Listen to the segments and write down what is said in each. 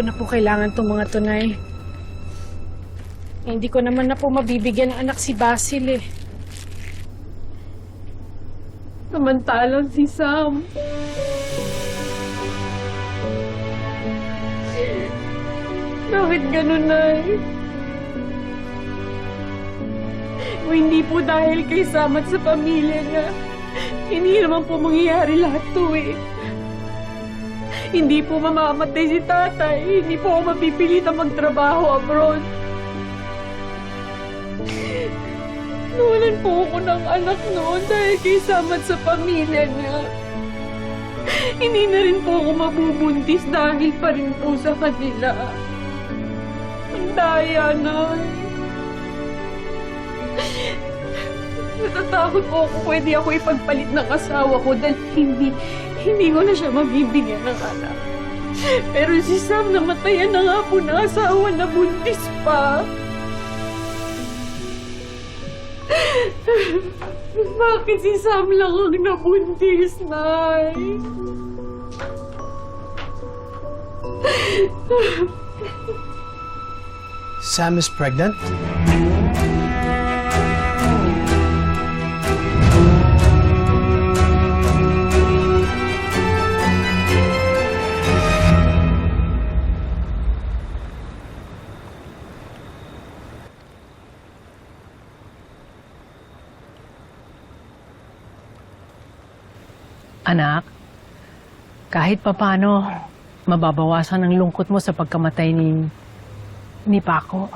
ko na po kailangan itong mga tunay. Eh, hindi ko naman na po mabibigyan ng anak si Basil eh. Samantalang si Sam. Bakit ganun na Kung hindi po dahil kay Sam at sa pamilya niya, hindi naman po mangyayari lahat to eh. Hindi po mamamatay si tatay. Hindi po ako mapipilitan magtrabaho abroad. Nawalan po ako ng anak noon dahil kay Sam at sa pamilya niya. Hindi na rin po ako mabubuntis dahil pa rin po sa kanila. Ang daya na. Natatakot po ako pwede ako ipagpalit ng asawa ko dahil hindi, hindi ko na siya mabibigyan ng anak. Pero si Sam namatayan na nga po ng asawa na buntis pa. Bakit si Sam lang ang nabuntis, Nay? Sam is pregnant? Anak, kahit papano, mababawasan ang lungkot mo sa pagkamatay ni, ni Paco.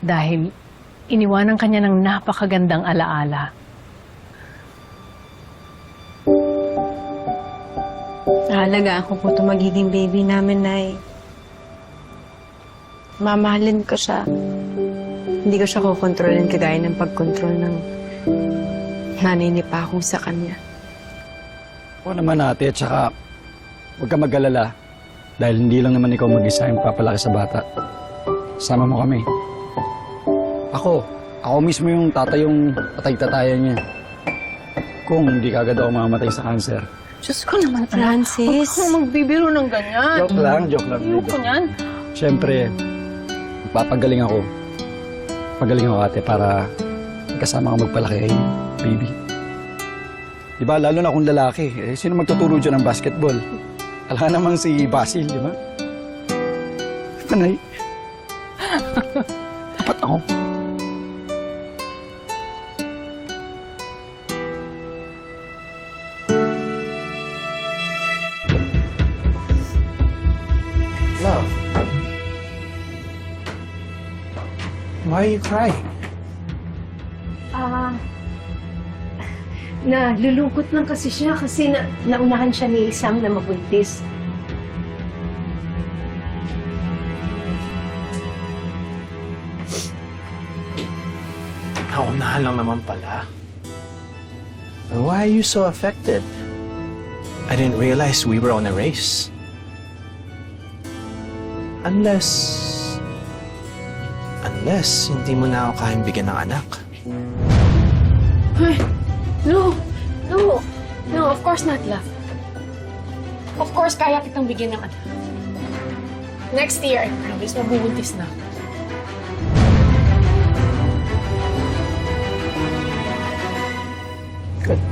Dahil iniwanan kanya ng napakagandang alaala. Alagaan ko po ito magiging baby namin, Nay. Mamahalin ko siya. Hindi ko siya kukontrolin kagaya ng pagkontrol ng nanay ni Paco sa kanya. Oo naman ate, at saka huwag ka mag-alala. Dahil hindi lang naman ikaw mag-isa yung papalaki sa bata. Sama mo kami. Ako, ako mismo yung tatay yung patay-tatayan niya. Kung hindi kagad ako mamamatay sa cancer. Diyos ko naman, Francis. magbibiro ng ganyan. Joke lang, joke lang. Ayoko niyan. Siyempre, papagaling ako. Pagaling ako ate para kasama ka magpalaki kay baby. Di ba, lalo na kung lalaki, eh, sino magtuturo dyan ng basketball? Alam namang si Basil, di ba? Panay. Dapat ako. Love. Why are you crying? Ah, na lulungkot lang kasi siya kasi na, naunahan siya ni Sam na mabuntis. Naunahan lang naman pala. Why are you so affected? I didn't realize we were on a race. Unless... Unless hindi mo na ako kayang bigyan ng anak. Ay, No, no, no, of course not, love. Of course, kaya kitang bigyan ng anak. Next year, I promise, mabubuntis na. Good.